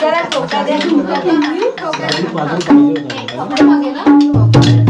जरा ठोका द्या Thank you.